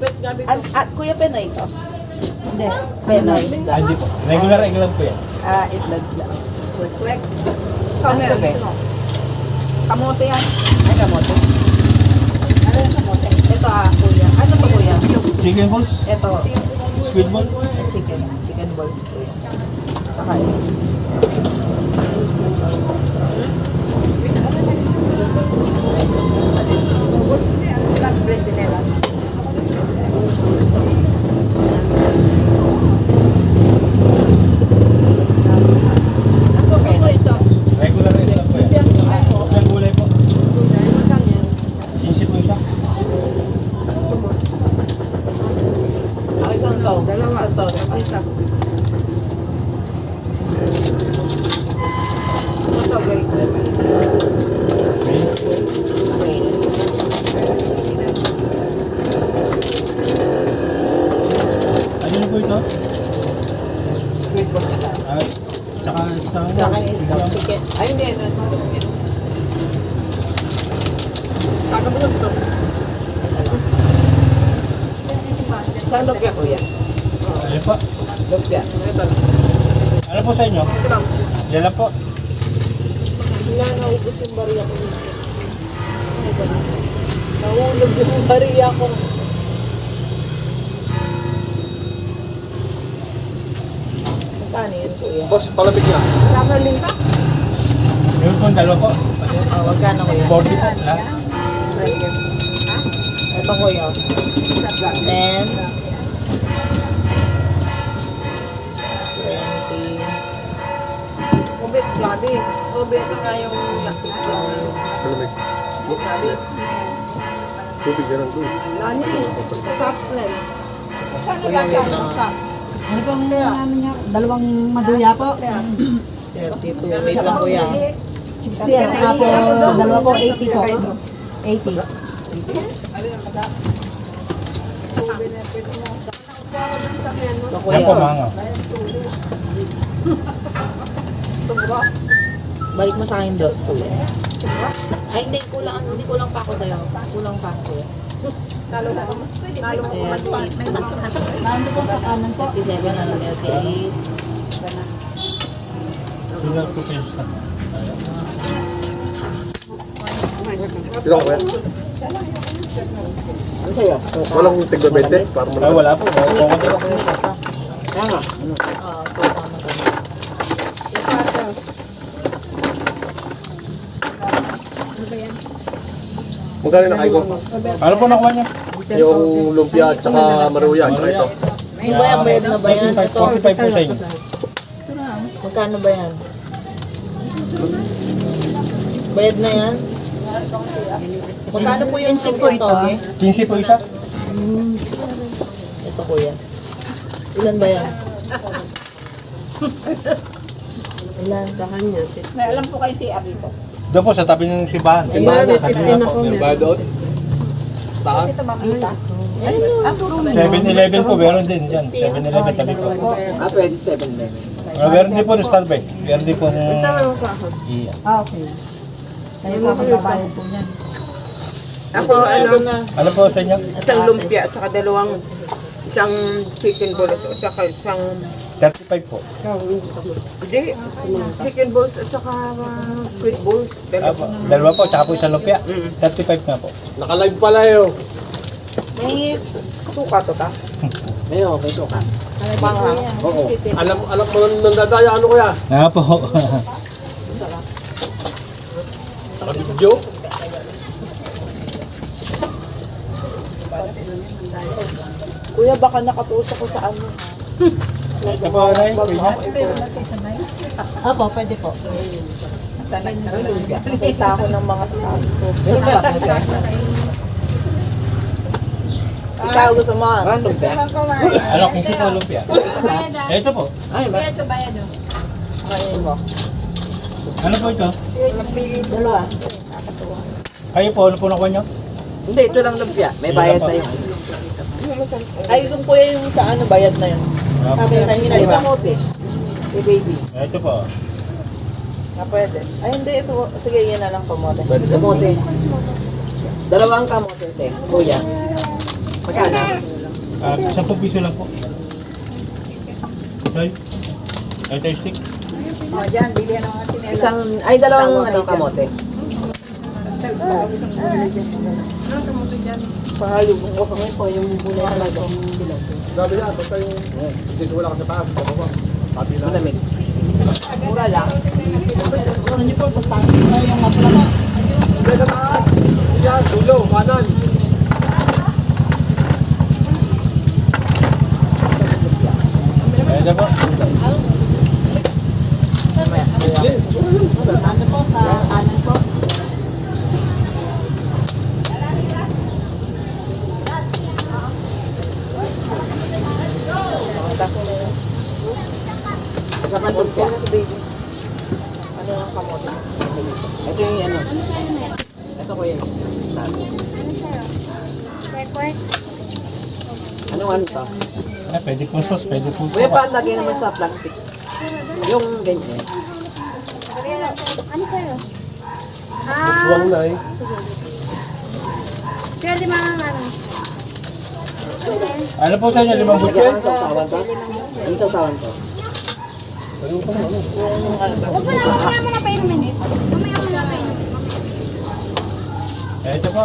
At, at Kuya Penoy to? Hindi. Penoy. Ah, hindi po. Regular egg lang po yan. Ah, itlog lang. Quick. Ano to, be? Kamote yan. Ay, kamote. Ano yung kamote? Ito ah, kuya. Ano to kuya? Chicken balls, Ito, squid ball. chicken. Chicken balls kuya. Tsaka ito. Ano ba ito? Regular egg lang po yan. Yung gulay po. 15 po isa. Ako isang to. Dalawa. Isang to. Isa. Ito, very good. Okay. Ano na po ito? Squid ball na lang. Ah, tsaka sa... Sa akin ito, chicken. Ay, hindi. Ano ito? Kakabulog to. Saan lumpia, kuya? Ano po? Lumpia. Ito. Ano po sa inyo? Ito lang. Po. Wala na ubos yung bariya ko. Nahulog yung bariya ko. Saan yun, kuya? Boss, palapit na. Traveling ka? Yung po, dalawa po. Oh, wag ka na, kuya. 40 po. Lahat. Ito, kuya. Then, grabe. Ito nga yung lakit ko. Malamig. Tubig yan ang tubig. Lani, supplement. Kano ba ka? Ano pong ano niya? Dalawang maduya po. 32. Wait lang, kuya. 60 at saka po dalawa po 80 po. 80. Ito, Yan kuya. po, mga. Balik mo sa akin dos, kuya. Ay, hindi. Kulang, hindi kulang pa ako sa'yo. Kulang pa ako. Talo na ako. Talo mo. Nando po sa kanan po. 57 ano, 38. Sinar po kayo sa... Ilan ko yan? Ano sa'yo? Walang tigba 20? Para mo Ay, wala po. Wala po. Kaya nga. Oo, so tama ka. Magkano na kayo ko? Ano po nakuha niya? Yung lumpia at saka maruya. Tsaka ito. May bayad, na ba yan? 45, Ito, 45 po sa inyo. magkano ba yan? Bayad na yan? Magkano po yung simpo ito? eh? 15 po isa. Ito kuya. Ilan ba yan? Ilan? Dahan niya. May alam po kayo si Abi po. Doon po sa tabi ng simbahan. Simbahan na. Tabi na po. Ba doon? Tahan? Ito mamita. 7-Eleven po, meron din dyan. 7-Eleven tabi po. Ah, pwede 7 din. Ah, meron din po ng Starbucks. Meron din po ng... Iya. Ah, okay. Kayo magbabayad po niyan. Ako, ano. Ano po sa inyo? isang lumpia at saka dalawang isang chicken balls at saka isang 35 po. hindi chicken balls at saka uh, squid balls Ah, po. Dalawa po, tsaka po isang lumpia. 35 nga po. Nakalive pala yun. May suka to ta may suka. Panghang. Oo. Alam, alam mo nang nandadaya ano kuya? Nga po. Nakabidyo? Kuya, baka nakatusok ko sa ano. Ito po, Ray. Kuya. Opo, pwede po. Nakita ako ng mga staff ko. Ikaw gusto mo? Ano Ano, 15 po lumpia. Eh, Ito po. Ay, ba? Kain mo. Ano po ito? Dalawa. Kayo po, ano po nakuha nyo? Hindi, ito lang lumpia. May bayad po. sa'yo. Ay, yung kuya yung sa ano, bayad na yun. Ah, Sabi kanina, di ba? Kamote. Si baby. eh, Ito po. Na pwede. Ay, hindi. Ito, sige, yan na lang kamote. Pwede. Kamote. Dalawang kamote, te. Kuya. Magkano? Ah, 10 piso lang po. Ay, ay tayo stick. O, dyan, bili ng mga sinela. Isang, ay dalawang ano, kamote. Pahalubong ko kami po yung bulay ito. Sabi niya, basta yung hindi wala ka sa taas, bababa. Sabi na. Malamig. Mura lang. Gusto niyo po, basta yung mapula po. Hindi sa taas. Yan, dulo, kanan. Ayan na po. Ano po, sa kanan po. Laman doon po. Ano yung kamote? Ito yung ano. Ito ko yun. Sabi. Anong ano to? Ah, pwede po sauce, pwede po Kuya, paano lagay naman sa plastic? Yung ganyan. Ano sa'yo? Suwang na eh. Pwede mga ano. Ano po sa inyo, limang Lagyan butcher? ko ng sausawan to? Ano sausawan to? Huwag mo na, mamaya mo na painumin eh. Mamaya mo na painumin. Eh, ito po.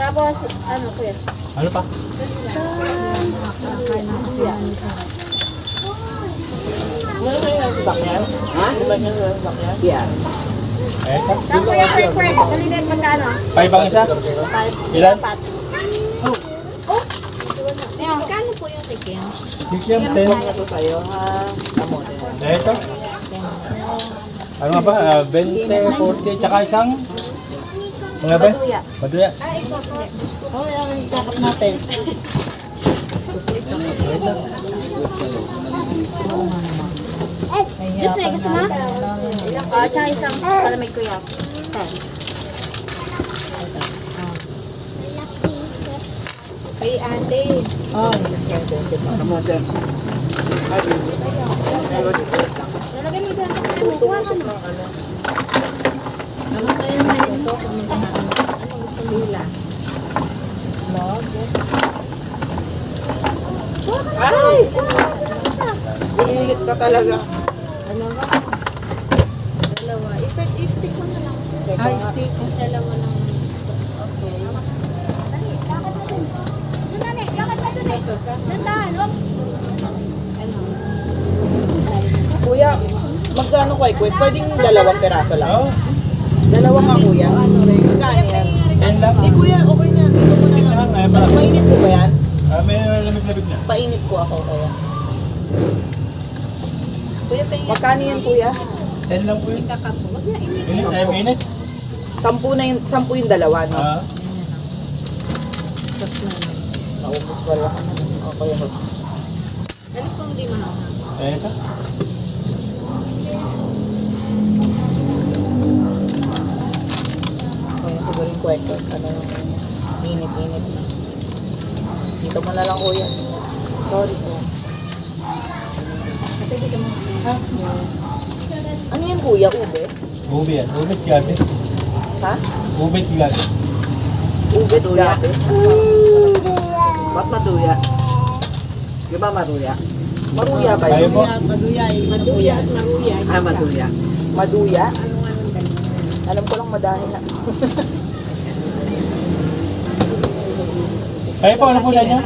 Tapos, ano kuya? Ano pa? Ha? Siya. Eh, ito. Tapos kuya, quick, quick. Malilit magkano? Five ang isa? Five. Ilan? Apat. Oh! Ayan, Magkano po yung tikim? Kikiam, ten. Ito sa'yo, ha? Kamote. Eh, ito. Ano ba? Ah, 20, 40, tsaka isang? Mga ba? Tuya. Maduya. Oh, yung kakap natin. Just na, gusto mo? Ah, tsaka isang palamig kuya. Ten. Kay ate. Oh, Kamote. Lalagay mo dyan. Buwasan mo. ano sa'yo na yun? Ay! Bulilit ka talaga. Dalawa. Ipet, i-stick mo na lang. Ay, stick. Dalawa lang. Oops. Kuya, magkano kay kuya? Pwedeng dalawang peraso lang. Dalawa nga kuya. Magkano yan? 10 lang. Eh kuya, okay na. Dito mo na lang. Lang, eh, para- Mainit po ba yan? Ah, may lamig-lamig na. Painit po ako kuya. Magkano yan kuya? 10 lang po yun. Init, ay, mainit. Sampu na yung, sampu yung dalawa, no? Ah, Naubos pala. Okay. eh, ito. Okay, siguro yung kwento. Ano, init-init na. Dito mo na lang kuya. Sorry po. Ano yan kuya? Ube? Ube yan. Ube gabi. Ha? Ube gabi. Ube gabi? Ba't matuya? Di ba matuya? Maruya ba yun? po. Maduyay. Maduya, maruya. Ah, matuya. Maduya? Alam ko lang madahin na. Kayo po, ano po sa inyo?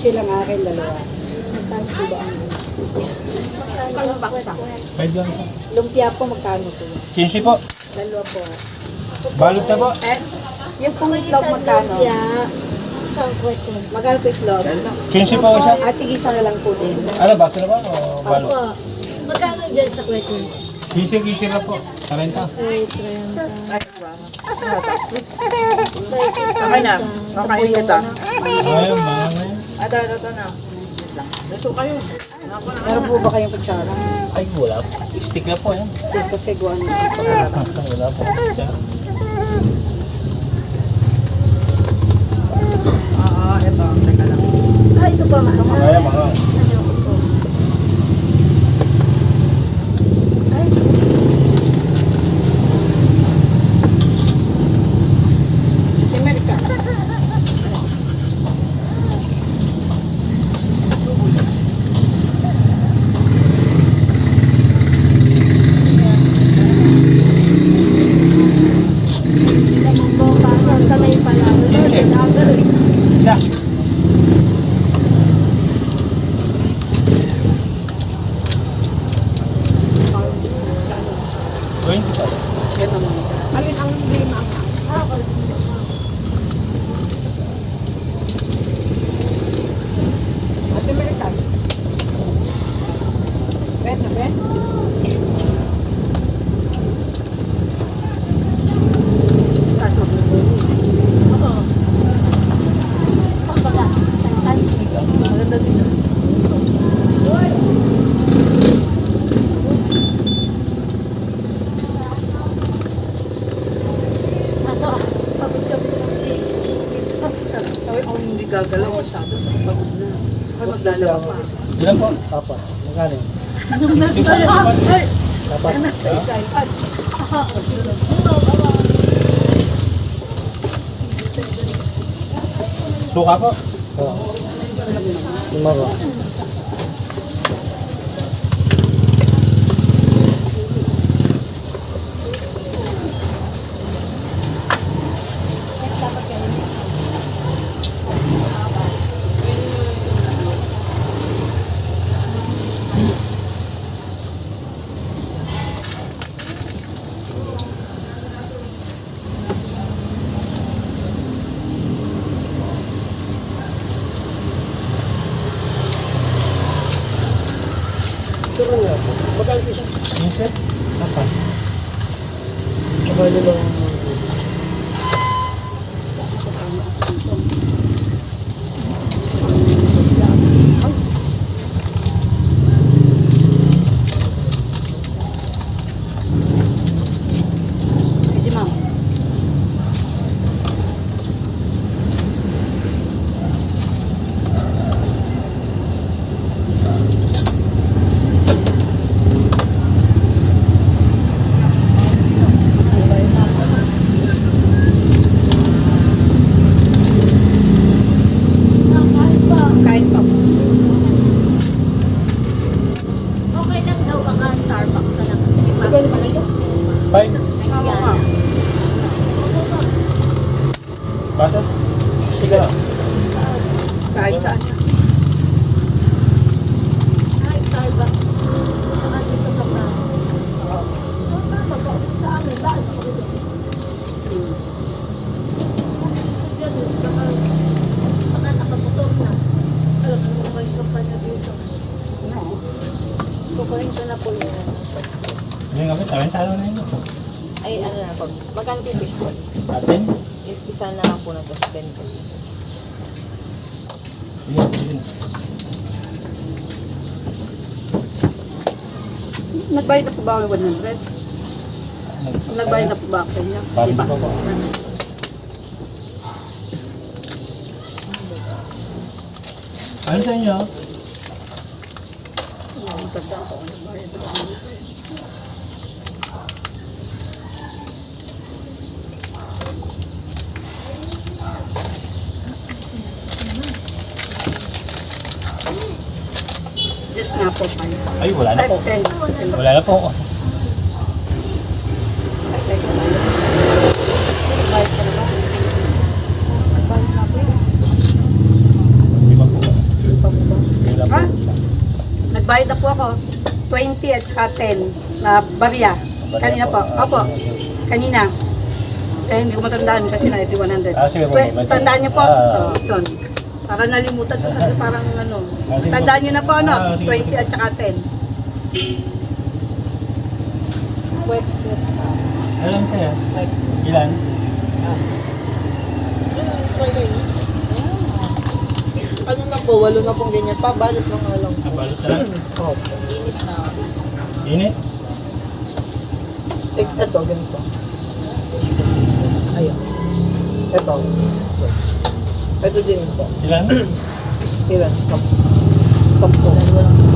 Five lang isa. Lumpia po, magkano po? 15 po. Dalawa po. Balot na po. Yung pong itlog, magkano? Isang kwento. Magkano po itlog? 15 po isa. At tigisa na lang po din. Ano, baso na ba? O balot? Magkano dyan sa kwento? 15-15 lang po. 40. Okay na. Kakain kita. Ayun, mga. Ito, ito, ito na. Gusto kayo. Meron po ba kayong kutsara? Ay, wala po. Stick na po yan. Dito seguan. Wala po. Oo, ito. Teka lang. Ah, ito pa ma. Kaya mga. Amerika. Isa. Twenty pa. Alin ang lima? Ate American. Ben na Ben? Maganda din. Sabi ako hindi gagalaw masyado. Pagod na. Ay, maglalaba pa. Ilan po? Papa, magkano? 60 pa. Ay! Dapat. Sa isa iPad. Suka po. Oo. Lima ba? Ito niya. Magkano piso? Minsan? Apa? Tsaka yun lang. Medyo ma'am. Kahit pa. Okay lang daw baka Starbucks na lang kasi may pasok pa rin. Five? Tama ka. Basta? Sige lang. Kahit saan. Ay, Starbucks. Saka doon sa Sabra. Oh, tama po. Sa amin, daan ako doon. Sa ganun, baka, baka nakamotor na. Alam mo, may kampanya dito. Kukunin ko na po yun. Yung kami, tawin talo na yun. Ay, ano na po. Magkano po yung fish ball? Atin? Isa na lang po na to sa ganito. Yun, yun. Nagbayad na po ba ako 100? Nagbayad na po ba ako sa inyo? Parang Di ba? po. Ano sa inyo? Na ako. Just nga po. Ay, wala na po. Wala na po. Ay, teka lang. Nagbayad ka na ba? Nagbayad na po yun. Hindi pa po. Di pa po ba? Yun lang po. Ah? Nagbayad na po ako. 20 at saka 10 na barya. Kanina po. Opo. Kanina. Eh, hindi ko matandaan kasi na ito 100. Ah, sige po, Tandaan niyo po. Ah. Oh, yun. Para nalimutan ko sa parang ano. Ah, sige po. Tandaan niyo na po ano, Ah, sige po, 20 sige at saka 10. Wait, wait. Lang sa'yo? Like, Ilan? Ano na po, walo na pong ganyan. Pabalot lang nga lang. Nabalot na lang. Oh. init na. Init? Eh, ito, ganito. Ayun. Ito. Ito din po. Ilan? Ilan? Sampu. Sampu. Dalawa lang.